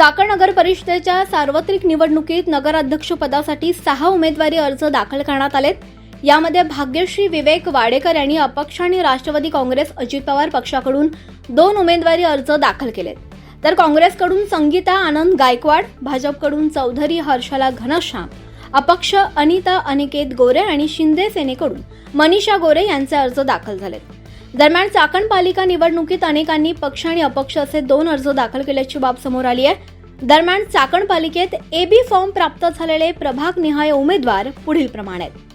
चाकण नगर परिषदेच्या सार्वत्रिक निवडणुकीत नगराध्यक्षपदासाठी सहा उमेदवारी अर्ज दाखल करण्यात आलेत. यामध्ये भाग्यश्री विवेक वाडेकर यांनी अपक्ष आणि राष्ट्रवादी काँग्रेस अजित पवार पक्षाकडून दोन उमेदवारी अर्ज दाखल केलेत. तर काँग्रेसकडून संगीता आनंद गायकवाड भाजपकडून चौधरी हर्षला घनश्याम अपक्ष अनिता अनिकेत गोरे आणि शिंदे सेनेकडून मनीषा गोरे यांचे अर्ज दाखल झालेत. दरम्यान चाकण पालिका निवडणुकीत अनेकांनी पक्ष आणि अपक्ष असे दोन अर्ज दाखल केल्याची बाब समोर आली आहे. दरम्यान चाकण पालिकेत एबी फॉर्म प्राप्त झालेले प्रभाग निहाय उमेदवार पुढील प्रमाणे आहेत.